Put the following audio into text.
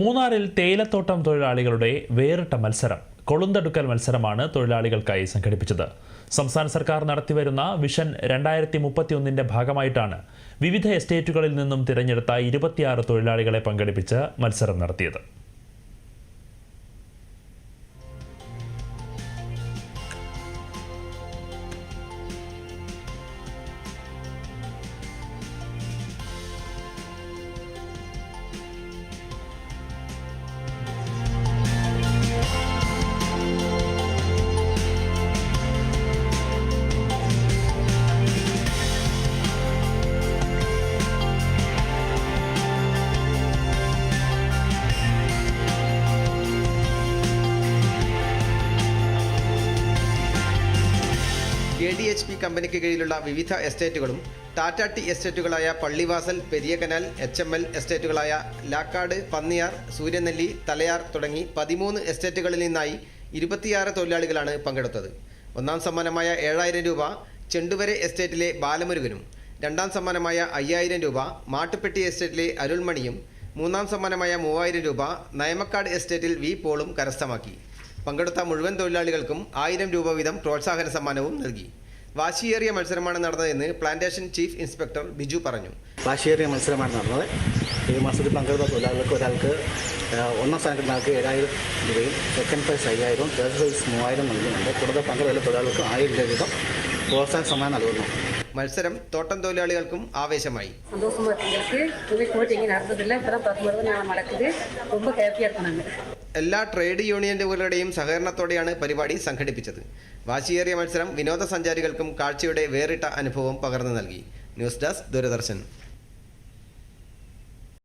മൂന്നാറിൽ തേയിലത്തോട്ടം തൊഴിലാളികളുടെ വേറിട്ട മത്സരം കൊളുന്തടുക്കൽ മത്സരമാണ് തൊഴിലാളികൾക്കായി സംഘടിപ്പിച്ചത്. സംസ്ഥാന സർക്കാർ നടത്തിവരുന്ന വിഷൻ രണ്ടായിരത്തി മുപ്പത്തിയൊന്നിന്റെ ഭാഗമായിട്ടാണ് വിവിധ എസ്റ്റേറ്റുകളിൽ നിന്നും തിരഞ്ഞെടുത്ത ഇരുപത്തിയാറ് തൊഴിലാളികളെ പങ്കെടുപ്പിച്ച് മത്സരം നടത്തിയത്. എ ഡി എച്ച് പി കമ്പനിക്ക് കീഴിലുള്ള വിവിധ എസ്റ്റേറ്റുകളും Tata tea എസ്റ്റേറ്റുകളായ Pallivasal Periya Kanal H M L എസ്റ്റേറ്റുകളായ Lakkad Panniyar Suryanelli Thalayar തുടങ്ങി പതിമൂന്ന് എസ്റ്റേറ്റുകളിൽ നിന്നായി ഇരുപത്തിയാറ് തൊഴിലാളികളാണ് പങ്കെടുത്തത്. ഒന്നാം സമ്മാനമായ ഏഴായിരം രൂപ ചെണ്ടുവരെ എസ്റ്റേറ്റിലെ ബാലമുരുകനും രണ്ടാം സമ്മാനമായ അയ്യായിരം രൂപ മാട്ടുപ്പെട്ടി എസ്റ്റേറ്റിലെ അരുൾമണിയും മൂന്നാം സമ്മാനമായ മൂവായിരം രൂപ നയമക്കാട് എസ്റ്റേറ്റിൽ വി പോളും കരസ്ഥമാക്കി. പങ്കെടുത്ത മുഴുവൻ തൊഴിലാളികൾക്കും ആയിരം രൂപ വീതം പ്രോത്സാഹന സമ്മാനവും നൽകി. വാശിയേറിയ മത്സരമാണ് നടന്നതെന്ന് പ്ലാന്റേഷൻ ചീഫ് ഇൻസ്പെക്ടർ ബിജു പറഞ്ഞു. വാശിയേറിയ മത്സരമാണ് നടന്നത്. ഈ മത്സരത്തിൽ പങ്കെടുത്ത തൊഴിലാളികൾക്ക് ഒരാൾക്ക് ഒന്നാം സ്ഥാനത്ത് ആൾക്ക് ഏഴായിരം രൂപയും സെക്കൻഡ് പ്രൈസ് അയ്യായിരവും തേർഡ് പ്രൈസ് മൂവായിരം നൽകുന്നുണ്ട്. കൂടാതെ പങ്കെടുത്ത തൊഴിലാളികൾക്ക് ആയിരം രൂപ വീതം പ്രോത്സാഹന സമ്മാനം നൽകുന്നു. മത്സരം തോട്ടം തൊഴിലാളികൾക്കും ആവേശമായി. സന്തോഷമാ എല്ലാ ട്രേഡ് യൂണിയനുകളുടെയും സഹകരണത്തോടെയാണ് പരിപാടി സംഘടിപ്പിച്ചത്. വാശിയേറിയ മത്സരം വിനോദസഞ്ചാരികൾക്കും കാഴ്ചയുടെ വേറിട്ട അനുഭവം പകർന്നു നൽകി. News desk Doordarshan.